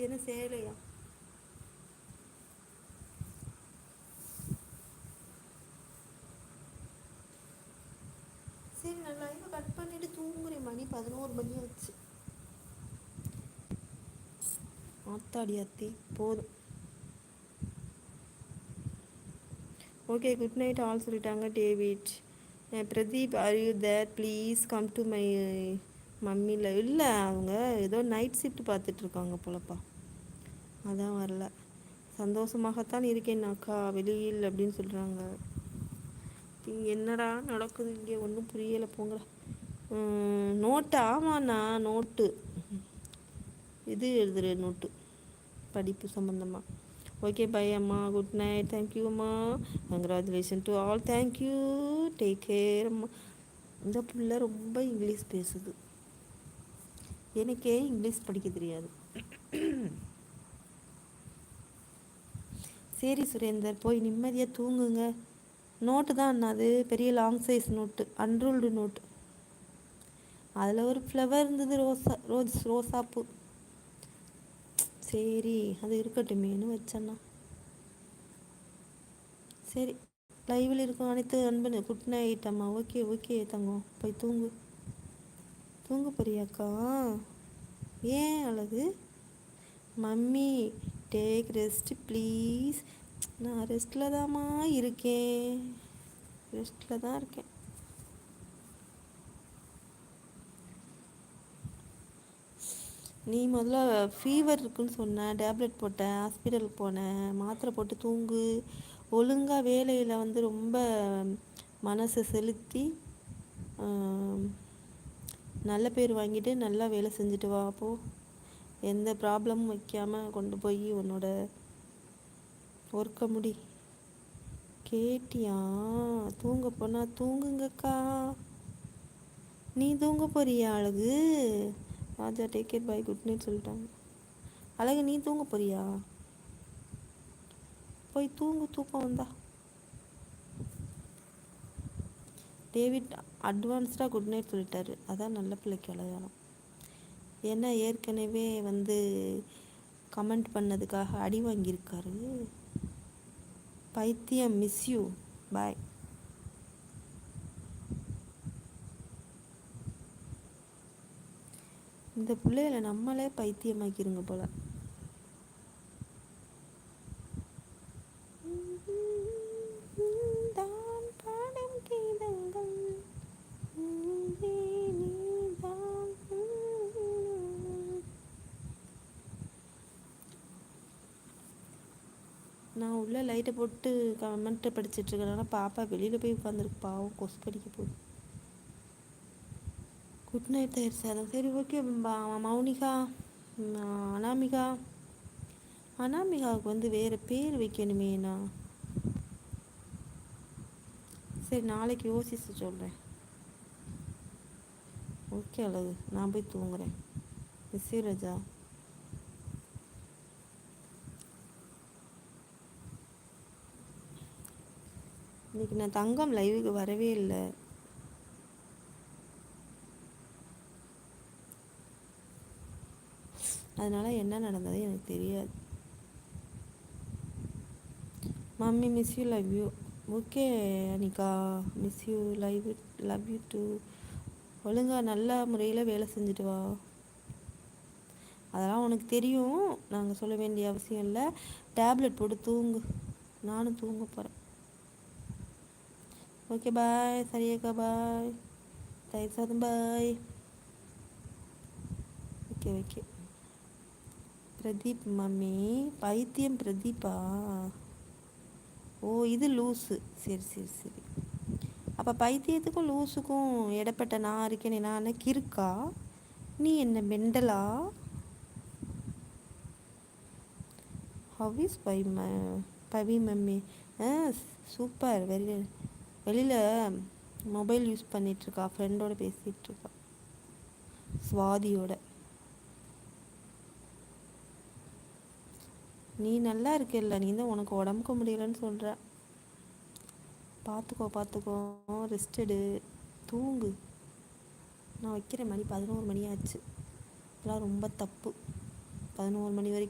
இது என்ன சேலையா சரி நான் லைவை கட் பண்ணிட்டு தூங்குறேன் மணி பதினோரு மணி ஆச்சு. ஆத்தாடி அத்தி போதும். ஓகே குட் நைட் ஆல் சொல்லிட்டாங்க David Pradeep are you there please come to my மம்மியில். இல்லை அவங்க ஏதோ நைட் ஷிஃப்ட் பார்த்துட்ருக்காங்க போலப்பா. அதான் வரல. சந்தோஷமாகத்தான் இருக்கேன் அக்கா. வெளியில் அப்படின்னு சொல்கிறாங்க இங்கே என்னடா நடக்குது? இங்கே ஒன்றும் புரியலை. போங்கடா. நோட்டு ஆமாண்ணா நோட்டு இது எழுதுற நோட்டு படிப்பு சம்மந்தமாக ஓகே பை அம்மா. குட் நைட் தேங்க்யூ அம்மா. Congratulation to all thank you take care அம்மா. இந்த பிள்ளை ரொம்ப இங்கிலீஷ் பேசுது. எனக்கே இங்கிலீஷ் படிக்க தெரியாது. சரி சுரேந்தர் போய் நிம்மதியாக தூங்குங்க. நோட்டு தான் அண்ணா அது பெரிய long size note unruled note. அதில் ஒரு ஃப்ளவர் இருந்தது ரோசா ரோஸ் ரோசாப்பூ. சரி அது இருக்கட்டுமேனு வச்சேண்ணா. சரி லைவில் இருக்கும் அனைத்து அன்பு குட் நைட் அம்மா. ஓகே ஓகே தங்கம். போய் தூங்கு. தூங்க போறியாக்கா ஏன் அழகு? மம்மி டேக் ரெஸ்ட் ப்ளீஸ் நான் ரெஸ்ட்டில் தாம்மா இருக்கேன். ரெஸ்ட்டில் தான் இருக்கேன். நீ முதல்ல ஃபீவர் இருக்குன்னு சொன்ன டேப்லெட் போட்டேன் ஹாஸ்பிட்டலுக்கு போனேன் மாத்திரை போட்டு தூங்கு. ஒழுங்காக வேலையில் வந்து ரொம்ப மனசை செலுத்தி நல்ல பேர் வாங்கிட்டு நல்லா வேலை செஞ்சுட்டு வா அப்போ எந்த ப்ராப்ளமும் வைக்காமல் கொண்டு போய் உன்னோட ஒர்க்க முடி. கேட்டியா? தூங்க போனால் தூங்குங்கக்கா. நீ தூங்க போறியா அழகு? Raja take care bye good night சொல்லிட்டாங்க. அழகு நீ தூங்க போறியா? போய் தூங்கு தூக்கம் வந்தா. டேவிட் அட்வான்ஸ்டாக குட் நைட் சொல்லிட்டாரு. அதான் நல்ல பிள்ளைக்கு அழகானம் ஏன்னா ஏற்கனவே வந்து கமெண்ட் பண்ணதுக்காக அடி வாங்கியிருக்காரு. பைத்தியம் மிஸ் யூ பாய் இந்த பிள்ளைகளை நம்மளே பைத்தியமாக்கிருங்க போல. உள்ளே லைட்டை போட்டு கமெண்ட்டை படிச்சுட்டு இருக்கிறனால பாப்பா வெளியில் போய் உட்காந்துருக்கு பாவம் கொசு படிக்க போகுது. குட் நைட் தயிர் சாதம். சரி ஓகே மௌனிகா அனாமிகா. அனாமிகாவுக்கு வந்து வேறு பேர் வைக்கணுமேண்ணா சரி நாளைக்கு யோசிச்சு சொல்கிறேன் ஓகே அழகு. நான் போய் தூங்குறேன். மிஸ் ரஜா. இன்னைக்கு நான் தங்கம் லைவுக்கு வரவே இல்லை. அதனால் என்ன நடந்தது எனக்கு தெரியாது. Mummy miss you love you okay Anika miss you live love you too ஒழுங்காக நல்ல முறையில் வேலை செஞ்சுட்டு வா. அதெல்லாம் உனக்கு தெரியும். நாங்கள் சொல்ல வேண்டிய அவசியம் இல்லை. டேப்லெட் போட்டு தூங்கு. நானும் தூங்க போகிறேன் ஓகே பாய் சரியக்கா பாய் தயிர் சாதம் bye okay okay Pradeep mummy பைத்தியம் பிரதீப்பா ஓ இது லூஸு சரி சரி சரி. அப்போ பைத்தியத்துக்கும் லூஸுக்கும் இடப்பட்ட நான் இருக்கேனே நான் கிருக்கா நீ என்ன மெண்டலா? ஹவ் இஸ் பை ம பவி மம்மி? ஆ சூப்பர். வெரி வெளியில் மொபைல் யூஸ் பண்ணிகிட்ருக்கா ஃப்ரெண்டோட பேசிகிட்ருக்கா சுவாதியோட. நீ நல்லா இருக்கல்ல நீ தான் உனக்கு உடம்புக்கு முடியலன்னு சொல்கிற பார்த்துக்கோ பார்த்துக்கோ ரெஸ்ட் எடு. தூங்கு. நான் வைக்கிற மணி பதினோரு மணி ஆச்சு. இதெல்லாம் ரொம்ப தப்பு. பதினோரு மணி வரைக்கும்